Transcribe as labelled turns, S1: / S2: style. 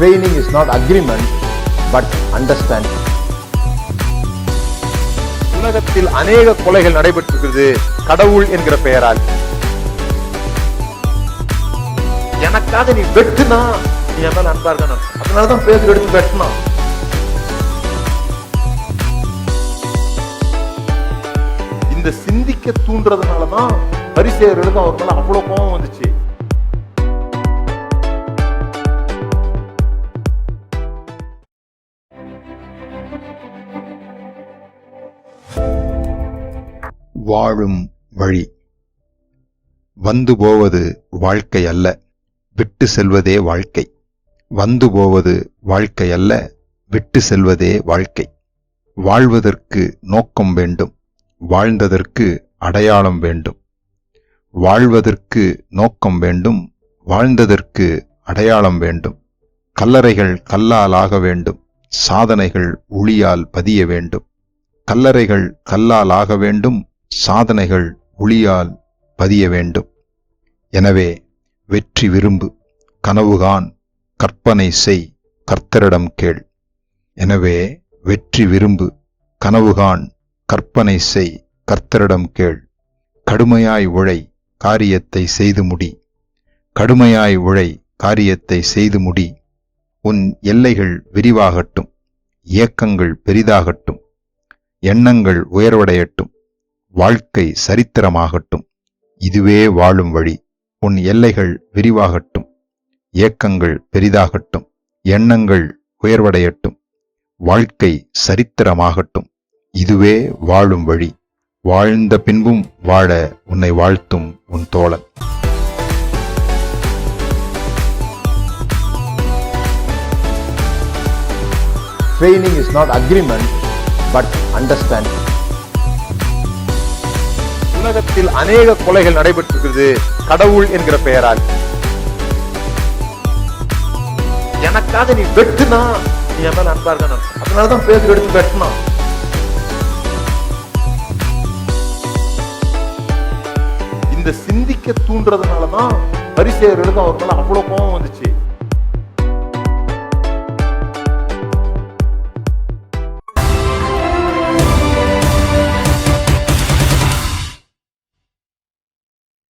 S1: Training is not agreement but understanding
S2: உலகத்தில் அநேக கொலைகள் நடைபெற்றிருக்கிறது. கடவுள் என்கிற பெயரால். எனக்காக நீ வெட்டுனா நீ என் மேல அன்பா இருக்கணும் அதனாலதான் பேர் எடுத்து வெட்டினா. இந்த சிந்திக்க தூண்டுறதுனாலதான் பரிசெயர்களுக்கு அவர் மேல அவ்வளவு கோபம் வந்துச்சு.
S3: வாழும் வழி. வந்து போவது வாழ்க்கை அல்ல விட்டு செல்வதே வாழ்க்கை. வந்து போவது வாழ்க்கை அல்ல விட்டு செல்வதே வாழ்க்கை. வாழ்வதற்கு நோக்கம் வேண்டும் வாழ்ந்ததற்கு அடையாளம் வேண்டும். வாழ்வதற்கு நோக்கம் வேண்டும் வாழ்ந்ததற்கு அடையாளம் வேண்டும். கல்லறைகள் கல்லால் ஆக வேண்டும் சாதனைகள் ஒளியால் பதிய வேண்டும். கல்லறைகள் கல்லால் ஆக வேண்டும் சாதனைகள் ஒளியால் பதிய வேண்டும். எனவே வெற்றி விரும்பு கனவுகான் கற்பனை செய் கர்த்தரிடம் கேள். எனவே வெற்றி விரும்பு கனவுகான் கற்பனை செய் கர்த்தரிடம் கேள். கடுமையாய் உழை காரியத்தை செய்து முடி. கடுமையாய் உழை காரியத்தை செய்து முடி. உன் எல்லைகள் விரிவாகட்டும் இயக்கங்கள் பெரிதாகட்டும் எண்ணங்கள் உயர்வடையட்டும். வாழ்க்கை சரித்திரமாகட்டும். இதுவே வாழும் வழி. உன் எல்லைகள் விரிவாகட்டும். ஏக்கங்கள் பெரிதாகட்டும். எண்ணங்கள் உயர்வடையட்டும். வாழ்க்கை சரித்திரமாகட்டும். இதுவே வாழும் வழி. வாழ்ந்த பின்பும் வாழ உன்னை வாழ்த்தும் உன் தோழன்.
S1: Training is not agreement, but understanding.
S2: உலகத்தில் அநேக கொலைகள் நடைபெற்றிருக்கிறது. கடவுள் என்கிற பெயரால். எனக்காக நீ வெட்டுனா நீ என் மேல அன்பா இருக்கணும் அதனாலதான் பேர் எடுத்து வெட்டினா. இந்த சிந்திக்க தூண்டுறதுனாலதான் பரிசெயர்களுக்கு அவர் மேல அவ்வளவு கோபம் வந்துச்சு.